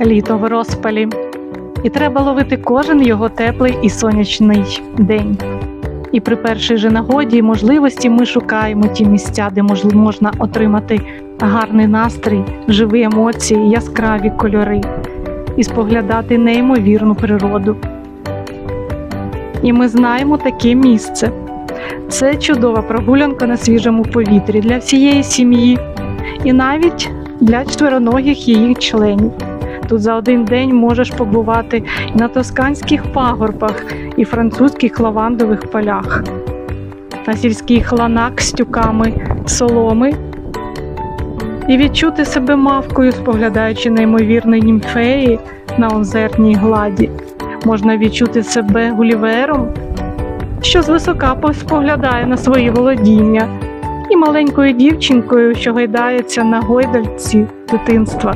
літо в розпалі, і треба ловити кожен його теплий і сонячний день. І при першій же нагоді і можливості ми шукаємо ті місця, де можна отримати гарний настрій, живі емоції, яскраві кольори і споглядати неймовірну природу. І ми знаємо таке місце. Це чудова прогулянка на свіжому повітрі для всієї сім'ї і навіть для чотироногих її членів. Тут за один день можеш побувати на тосканських пагорбах і французьких лавандових полях, на сільських ланах з тюками соломи. І відчути себе мавкою, споглядаючи неймовірні німфеї на озерній гладі. Можна відчути себе гулівером, що звисока споглядає на свої володіння, і маленькою дівчинкою, що гайдається на гойдальці дитинства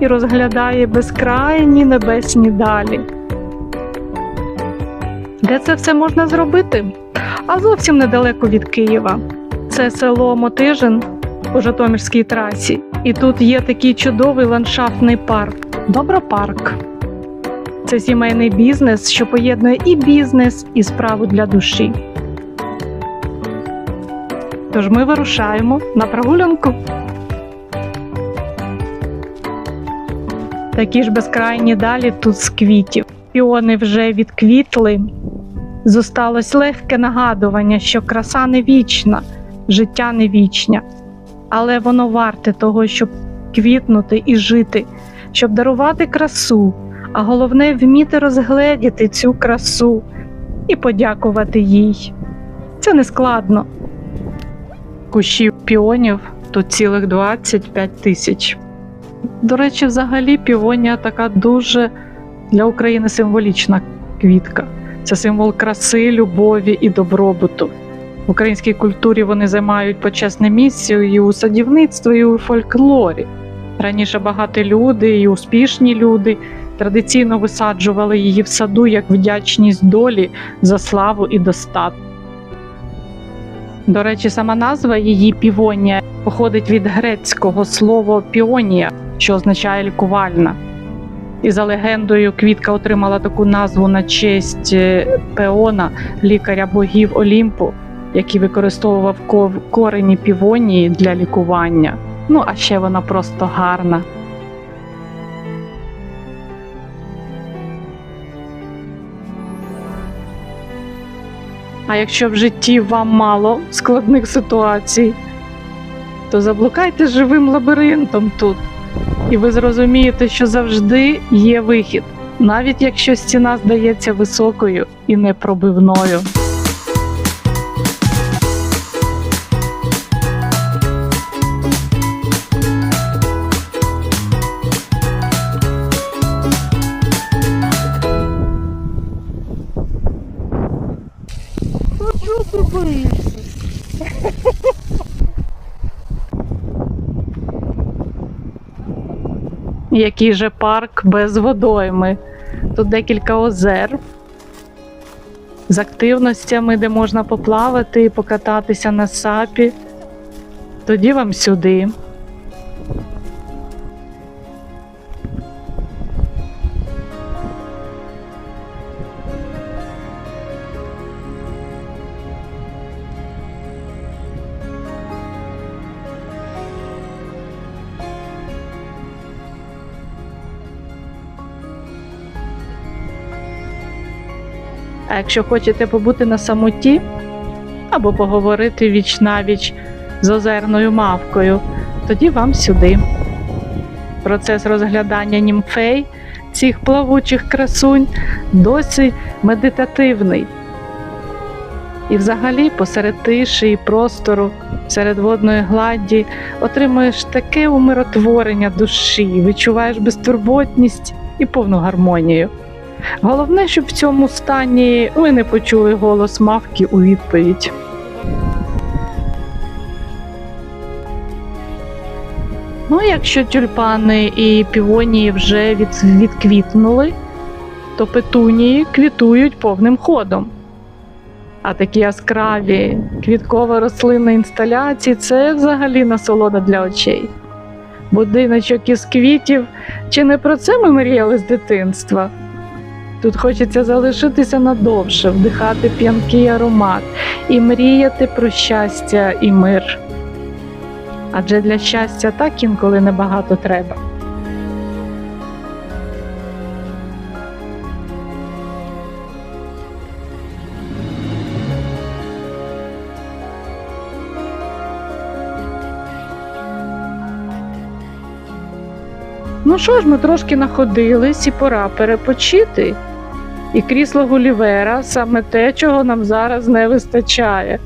і розглядає безкрайні небесні далі. Де це все можна зробити? А зовсім недалеко від Києва. Це село Мотижин у Житомирській трасі. І тут є такий чудовий ландшафтний парк Добропарк. Це сімейний бізнес, що поєднує і бізнес, і справу для душі. Тож ми вирушаємо на прогулянку. Такі ж безкрайні далі тут з квітів. Піони вже відквітли. Зосталось легке нагадування, що краса не вічна, життя не вічне, але воно варте того, щоб квітнути і жити, щоб дарувати красу, а головне вміти розгледіти цю красу і подякувати їй. Це не складно. Кущів піонів тут цілих 25 тисяч. До речі, взагалі півонія така дуже для України символічна квітка. Це символ краси, любові і добробуту. В українській культурі вони займають почесне місце і у садівництві, і у фольклорі. Раніше багаті люди і успішні люди традиційно висаджували її в саду як вдячність долі за славу і достаток. До речі, сама назва її півонія походить від грецького слова піонія, що означає лікувальна. І за легендою, квітка отримала таку назву на честь е, Пеона, лікаря богів Олімпу, який використовував корені півонії для лікування. Ну, а ще вона просто гарна. А якщо в житті вам мало складних ситуацій, то заблукайте живим лабіринтом тут, і ви зрозумієте, що завжди є вихід, навіть якщо стіна здається високою і непробивною. Який же парк без водойми. Тут декілька озер з активностями, де можна поплавати і покататися на сапі. Тоді вам сюди. А якщо хочете побути на самоті або поговорити віч навіч з озерною мавкою, тоді вам сюди. Процес розглядання німфей цих плавучих красунь досить медитативний. І взагалі посеред тиші і простору, серед водної гладді, отримуєш таке умиротворення душі, відчуваєш безтурботність і повну гармонію. Головне, щоб в цьому стані ви не почули голос мавки у відповідь. Ну, якщо тюльпани і півонії вже від, відквітнули, то петунії квітують повним ходом. А такі яскраві квітково-рослинні інсталяції це взагалі насолода для очей. будиночок із квітів. Чи не про це ми мріяли з дитинства? Тут хочеться залишитися надовше, вдихати п'янкий аромат і мріяти про щастя і мир. Адже для щастя так інколи небагато треба. Ну що ж, ми трошки находились і пора перепочити. І крісло Гулівера саме те, чого нам зараз не вистачає.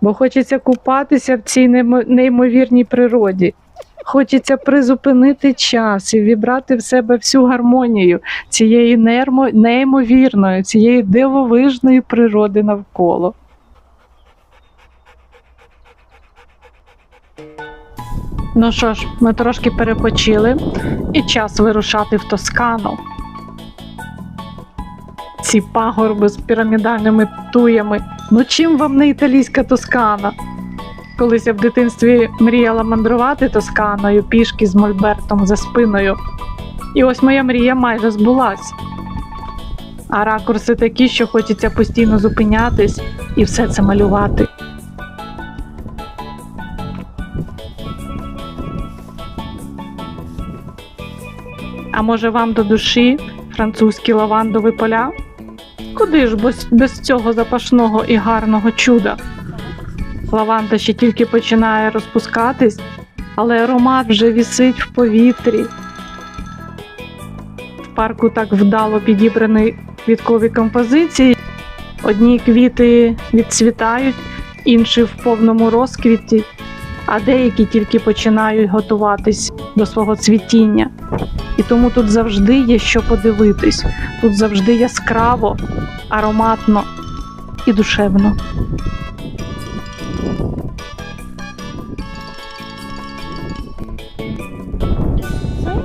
Бо хочеться купатися в цій неймовірній природі. Хочеться призупинити час і вібрати в себе всю гармонію цієї неймовірної, цієї дивовижної природи навколо. Ну що ж, ми трошки перепочили, і час вирушати в Тоскану. Ці пагорби з пірамідальними туями. Ну чим вам не італійська Тоскана? Колись я в дитинстві мріяла мандрувати Тосканою пішки з Мольбертом за спиною. І ось моя мрія майже збулась. А ракурси такі, що хочеться постійно зупинятись і все це малювати. А може вам до душі французькі лавандові поля? Куди ж без, без цього запашного і гарного чуда? Лаванда ще тільки починає розпускатись, але аромат вже вісить в повітрі. В парку так вдало підібрані квіткові композиції. Одні квіти відцвітають, інші в повному розквіті, а деякі тільки починають готуватись до свого цвітіння. І тому тут завжди є що подивитись, тут завжди яскраво, ароматно і душевно.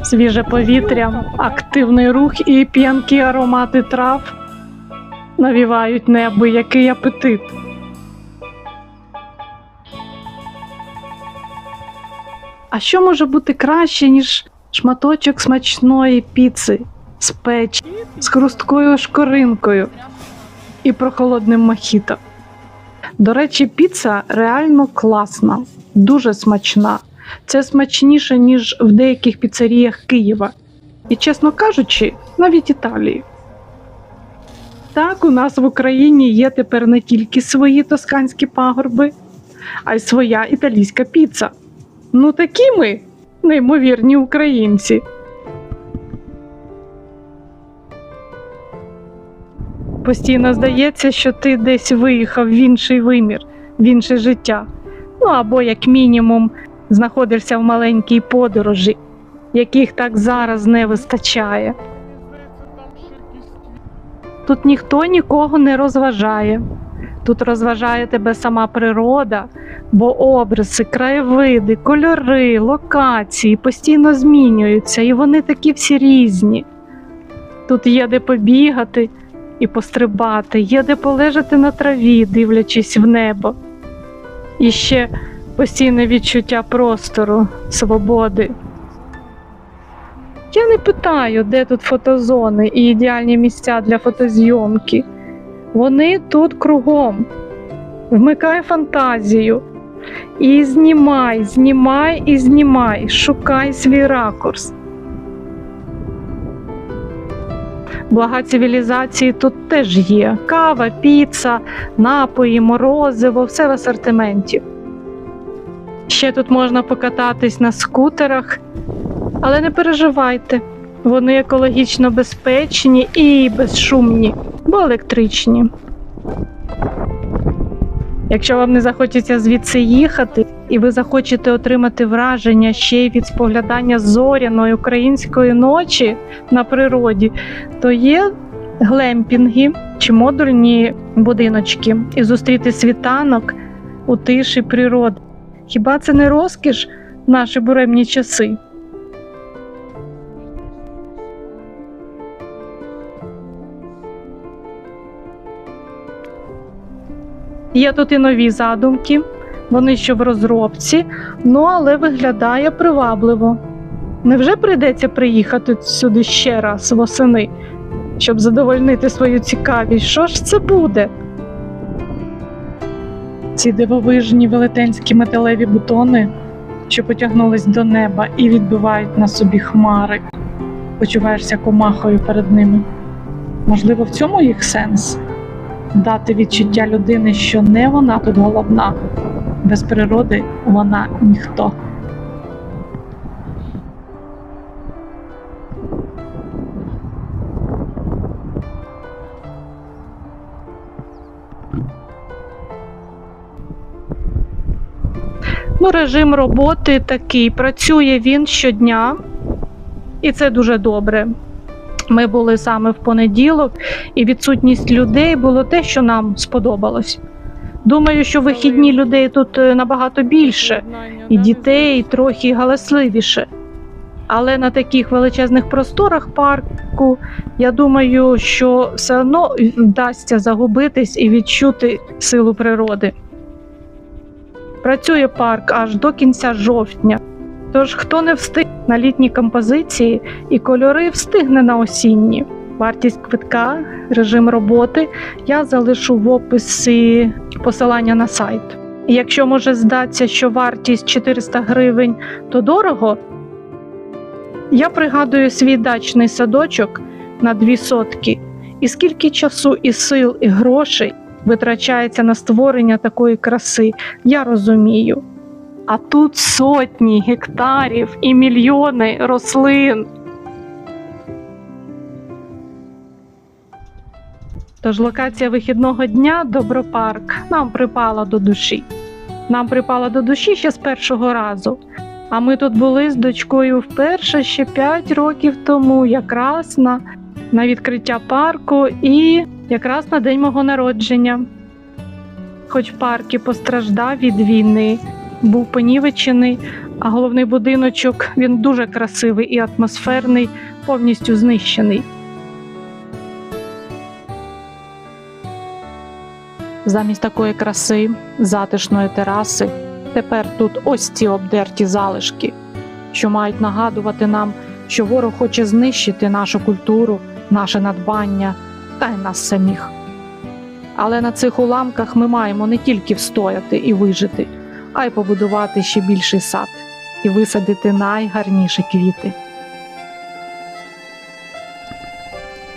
Свіже повітря, активний рух і п'янкі аромати трав навівають неабиякий апетит. А що може бути краще, ніж шматочок смачної піци з печі, з хрусткою шкоринкою і прохолодним мохіто? До речі, піца реально класна, дуже смачна. Це смачніше, ніж в деяких піцеріях Києва. І, чесно кажучи, навіть Італії. Так, у нас в Україні є тепер не тільки свої тосканські пагорби, а й своя італійська піца. Ну такі ми, неймовірні українці. Постійно здається, що ти десь виїхав в інший вимір, в інше життя. Ну або, як мінімум, знаходишся в маленькій подорожі, яких так зараз не вистачає. Тут ніхто нікого не розважає. Тут розважає тебе сама природа, бо образи, краєвиди, кольори, локації постійно змінюються, і вони такі всі різні. Тут є де побігати і пострибати, є де полежати на траві, дивлячись в небо. І ще постійне відчуття простору, свободи. Я не питаю, де тут фотозони і ідеальні місця для фотозйомки. Вони тут кругом. Вмикай фантазію. І знімай, знімай і знімай, шукай свій ракурс. Блага цивілізації тут теж є: кава, піца, напої, морозиво, все в асортименті. Ще тут можна покататись на скутерах, але не переживайте, вони екологічно безпечні і безшумні, бо електричні. Якщо вам не захочеться звідси їхати, і ви захочете отримати враження ще й від споглядання зоряної української ночі на природі, то є глемпінги чи модульні будиночки і зустріти світанок у тиші природи. Хіба це не розкіш в наші буремні часи? Є тут і нові задумки. Вони ще в розробці, ну але виглядає привабливо. Невже прийдеться приїхати сюди ще раз восени, щоб задовольнити свою цікавість? Що ж це буде? Ці дивовижні велетенські металеві бутони, що потягнулись до неба і відбивають на собі хмари. Почуваєшся комахою перед ними. Можливо, в цьому їх сенс? Дати відчуття людини, що не вона тут головна, без природи вона ніхто. Ну, режим роботи такий. Працює він щодня, і це дуже добре. Ми були саме в понеділок, і відсутність людей було те, що нам сподобалось. Думаю, що вихідні людей тут е, набагато більше, і дітей трохи галасливіше. Але на таких величезних просторах парку я думаю, що все одно вдасться загубитись і відчути силу природи. Працює парк аж до кінця жовтня. Тож, хто не встиг на літні композиції і кольори, встигне на осінні. Вартість квитка, режим роботи я залишу в описі посилання на сайт. І Якщо може здатися, що вартість 400 гривень то дорого, я пригадую свій дачний садочок на дві сотки, і скільки часу, і сил, і грошей витрачається на створення такої краси, я розумію. А тут сотні гектарів і мільйони рослин. Тож локація вихідного дня Добропарк нам припала до душі. Нам припала до душі ще з першого разу. А ми тут були з дочкою вперше ще 5 років тому, якраз на, на відкриття парку і якраз на день мого народження. Хоч парк і постраждав від війни, був понівечений, а головний будиночок він дуже красивий і атмосферний, повністю знищений. Замість такої краси, затишної тераси, тепер тут ось ці обдерті залишки, що мають нагадувати нам, що ворог хоче знищити нашу культуру, наше надбання та й нас самих. Але на цих уламках ми маємо не тільки встояти і вижити, а й побудувати ще більший сад і висадити найгарніші квіти.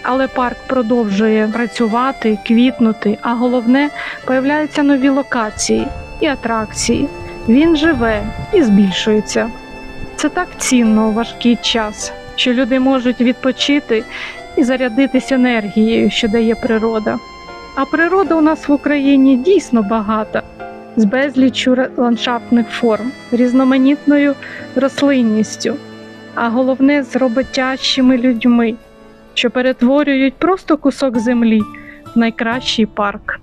Але парк продовжує працювати, квітнути, а головне появляються нові локації і атракції. Він живе і збільшується. Це так цінно у важкий час, що люди можуть відпочити і зарядитися енергією, що дає природа. А природа у нас в Україні дійсно багата, з безліччю ландшафтних форм, різноманітною рослинністю, а головне з роботящими людьми, що перетворюють просто кусок землі в найкращий парк.